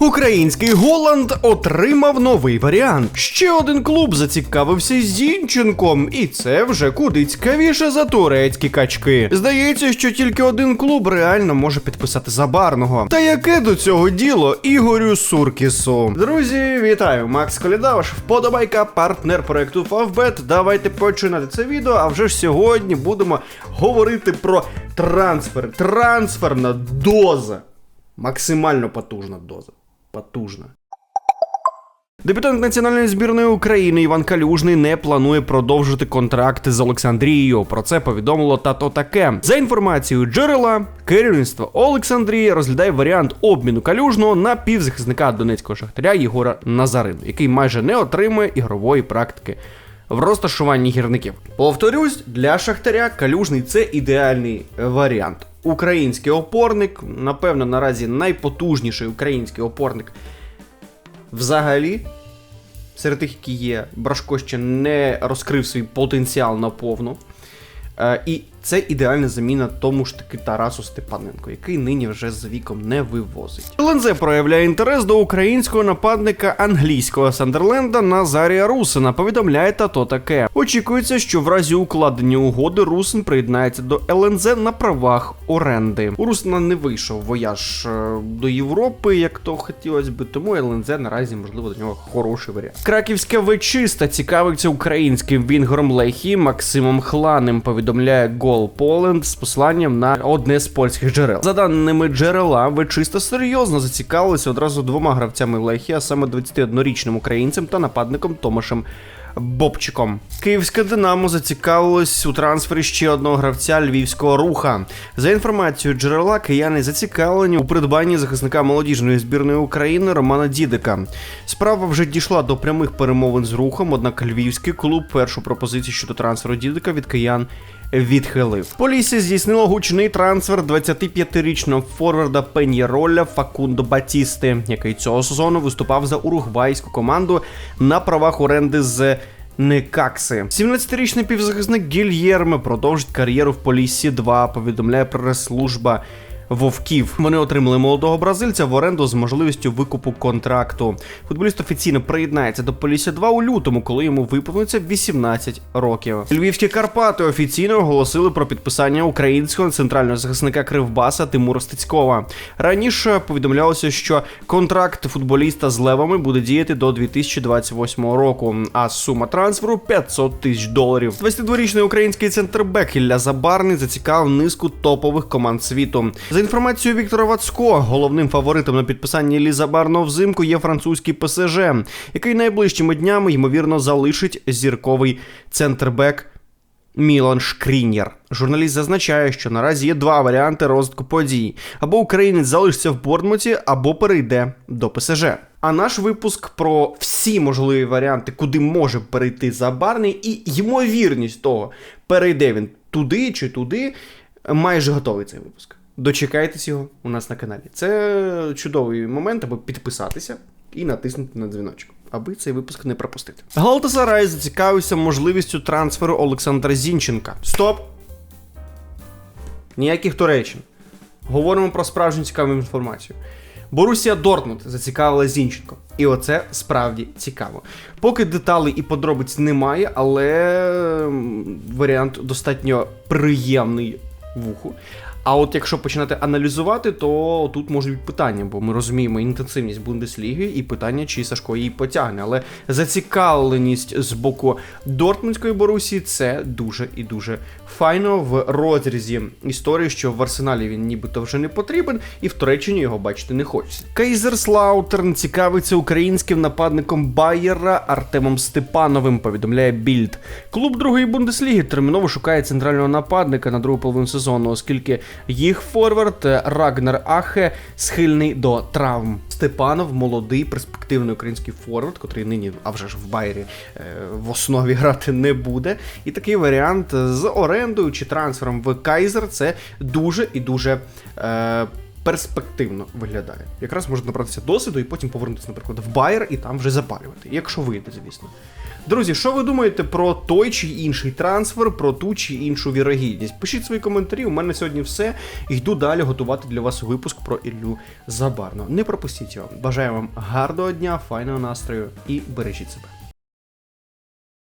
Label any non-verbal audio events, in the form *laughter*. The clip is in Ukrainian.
Український Голланд отримав новий варіант. Ще один клуб зацікавився Зінченком, і це вже куди цікавіше за турецькі качки. Здається, що тільки один клуб реально може підписати забарного. Та яке до цього діло Ігорю Суркісу? Друзі, вітаю! Макс Коліда, ваш вподобайка, партнер проекту Favbet. Давайте починати це відео. А вже ж сьогодні будемо говорити про трансфер. Трансферна доза. Максимально потужна доза. Потужна. Дебютант національної збірної України Іван Калюжний не планує продовжити контракт з Олександрією. Про це повідомило тато таке. За інформацією джерела, керівництво Олександрії розглядає варіант обміну калюжного на півзахисника донецького шахтаря Єгора Назарину, який майже не отримує ігрової практики. В розташуванні гірників. Повторюсь, для Шахтаря калюжний це ідеальний варіант. Український опорник, напевно, наразі найпотужніший український опорник взагалі. Серед тих, які є, Брашко ще не розкрив свій потенціал наповну. Е, і це ідеальна заміна тому ж таки Тарасу Степаненко, який нині вже з віком не вивозить. ЛНЗ проявляє інтерес до українського нападника англійського Сандерленда Назарія Русина. Повідомляє тато таке. Очікується, що в разі укладення угоди Русин приєднається до ЛНЗ на правах оренди. У Русина не вийшов вояж е, до Європи, як то хотілося би, тому ЛНЗ наразі можливо до нього хороший варіант. Краківська вечиста цікавиться українським вінгером Лехії Максимом Хланим. Повідомляє Гол Поленд з посиланням на одне з польських джерел. За даними джерела, ви чисто серйозно зацікавилися одразу двома гравцями Лехі, а саме 21-річним українцем та нападником Томашем. Бобчиком. Київське Динамо зацікавилось у трансфері ще одного гравця львівського руха. За інформацією джерела, кияни зацікавлені у придбанні захисника молодіжної збірної України Романа Дідика. Справа вже дійшла до прямих перемовин з рухом, однак львівський клуб першу пропозицію щодо трансферу Дідика від киян відхилив. Полісся здійснило гучний трансфер 25-річного форварда Пеньєроля Факундо Батісти, який цього сезону виступав за уругвайську команду на правах оренди з Некакси. 17-річний півзахисник Гільєрме продовжить кар'єру в Поліссі 2, повідомляє прес-служба Вовків. Вони отримали молодого бразильця в оренду з можливістю викупу контракту. Футболіст офіційно приєднається до Полісся 2 у лютому, коли йому виповниться 18 років. Львівські Карпати офіційно оголосили про підписання українського центрального захисника Кривбаса Тимура Стецькова. Раніше повідомлялося, що контракт футболіста з левами буде діяти до 2028 року, а сума трансферу 500 тисяч доларів. 22-річний український центрбек Ілля Забарний зацікавив низку топових команд світу. За інформацією Віктора Вацько, головним фаворитом на підписанні Ліза Барно взимку є французький ПСЖ, який найближчими днями ймовірно залишить зірковий центрбек. Мілан Шкрінєр. Журналіст зазначає, що наразі є два варіанти розвитку подій: або українець залишиться в Бортмуті, або перейде до ПСЖ. А наш випуск про всі можливі варіанти, куди може перейти Забарний, і ймовірність того, перейде він туди чи туди, майже готовий цей випуск. Дочекайтесь його у нас на каналі. Це чудовий момент, аби підписатися і натиснути на дзвіночок, аби цей випуск не пропустити. Галтасарай зацікавився можливістю трансферу Олександра Зінченка. Стоп! Ніяких Туреччин. Говоримо про справжню цікаву інформацію. Борусія Дортмунд зацікавила Зінченко. І оце справді цікаво. Поки деталей і подробиць немає, але варіант достатньо приємний вуху. А от якщо починати аналізувати, то тут можуть бути питання, бо ми розуміємо інтенсивність Бундесліги і питання, чи Сашко її потягне. Але зацікавленість з боку Дортмундської Борусі це дуже і дуже файно в розрізі історії, що в Арсеналі він нібито вже не потрібен, і в Туреччині його бачити не хочеться. Кейзерслаутерн цікавиться українським нападником Байера Артемом Степановим. Повідомляє Більд. Клуб другої Бундесліги терміново шукає центрального нападника на другу половину сезону, оскільки їх форвард Рагнер Ахе схильний до травм. Степанов молодий перспективний український форвард, котрий нині, а вже ж в Байері е, в основі *laughs* грати не буде. І такий варіант з орендою чи трансфером в Кайзер це дуже і дуже. Е, перспективно виглядає. Якраз можна набратися досвіду і потім повернутися, наприклад, в Байер і там вже запалювати, якщо вийде, звісно. Друзі, що ви думаєте про той чи інший трансфер, про ту чи іншу вірогідність? Пишіть свої коментарі. У мене сьогодні все. Йду далі готувати для вас випуск про Іллю Забарно. Не пропустіть його. Бажаю вам гарного дня, файного настрою і бережіть себе.